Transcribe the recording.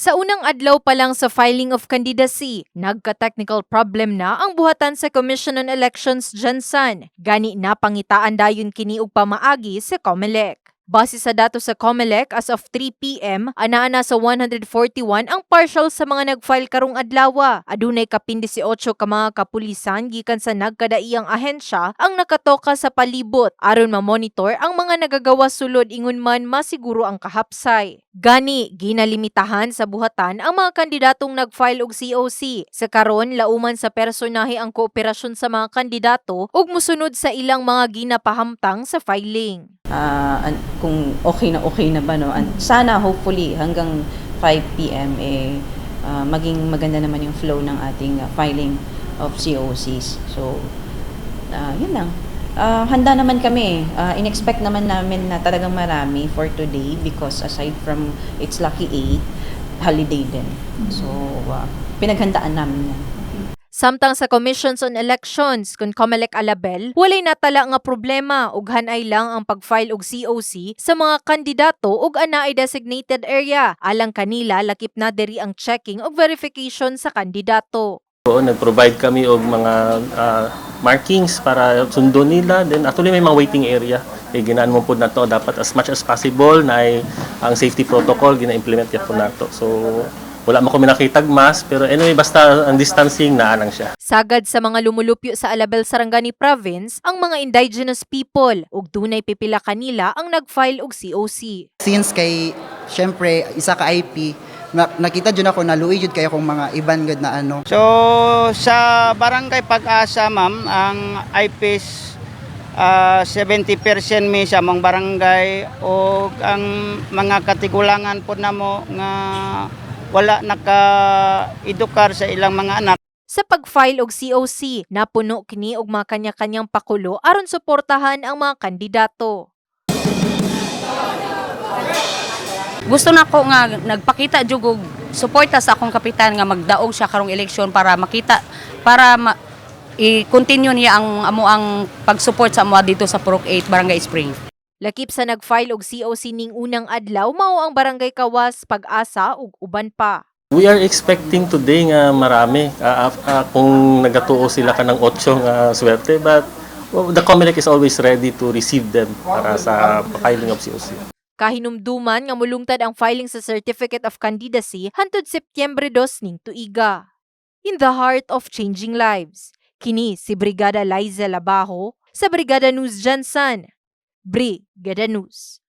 Sa unang adlaw pa lang sa filing of candidacy, nagka-technical problem na ang buhatan sa Commission on Elections Jansan. Gani na pangitaan dayon kini og pamaagi sa COMELEC. Base sa datos sa COMELEC, as of 3 p.m., anaa na sa 141 ang partial sa mga nag-file karong adlaw. Adunay kapin 18 ka mga kapulisan gikan sa nagkadaiyang ahensya ang nakatoka sa palibot aron ma-monitor ang mga nagagawa sulod ingon man masiguro ang kahapsay. Gani, ginalimitahan sa buhatan ang mga kandidatong nag-file og COC. Sa karon, lauman sa personahe ang kooperasyon sa mga kandidato ug musunod sa ilang mga ginapahamtang sa filing. An- kung okay na okay na ba no? And sana hopefully hanggang 5 PM eh ah, maging maganda naman yung flow ng ating ah, filing of COCs so ah, yun lang. Ah, handa naman kami Ah, in-expect naman namin na talagang marami for today because aside from it's lucky 8 holiday din. So ah, pinaghandaan namin yan Samtang sa Commissions on Elections kung COMELEC Alabel, walay natala nga problema ug hanay lang ang pag-file og COC sa mga kandidato ug anaay designated area. Alang kanila lakip na diri ang checking ug verification sa kandidato. Oo, nag-provide kami og mga ah, markings para sundo nila. Then actually may mga waiting area. Eh, ginaan mo po na to dapat as much as possible na ay ang safety protocol gina-implement po nato. So wala mo kami nakitag mas pero anyway basta ang distancing naa lang siya. Sagad sa mga lumulupyo sa Alabel Sarangani Province ang mga indigenous people ug dunay pipila kanila ang nag-file og COC. Since kay, syempre, isa ka IP, na, nakita dyan ako, naluwi jud kayo kung mga iban gud na ano. So sa Barangay Pag-asa ma'am, ang IPS ah, 70% mi sa mong barangay o ang mga katigulangan po namo nga wala naka-edukar sa ilang mga anak Sa pag-file og COC, napuno kini og mga kanya-kanyang pakulo aron suportahan ang mga kandidato. gusto na ko nga nagpakita jud og suporta sa akong kapitan nga magdaog siya karong eleksyon para makita para ma, i-continue niya ang amo ang pag-support sa amo dito sa Purok 8 Barangay Spring. Lakip sa nag-file og COC ning unang adlaw mao ang Barangay Kawas, Pag-asa ug uban pa. We are expecting today nga marami ah, ah, kung nagatuo sila ka ng 8 nga swerte but well, the COMELEC is always ready to receive them para sa filing of COC. Kahinumduman nga mulungtad ang filing sa Certificate of Candidacy hantod Setyembre 2 ning tuiga. In the heart of changing lives, kini si Brigada Liza Labajo sa Brigada News Jansan. Brigada News.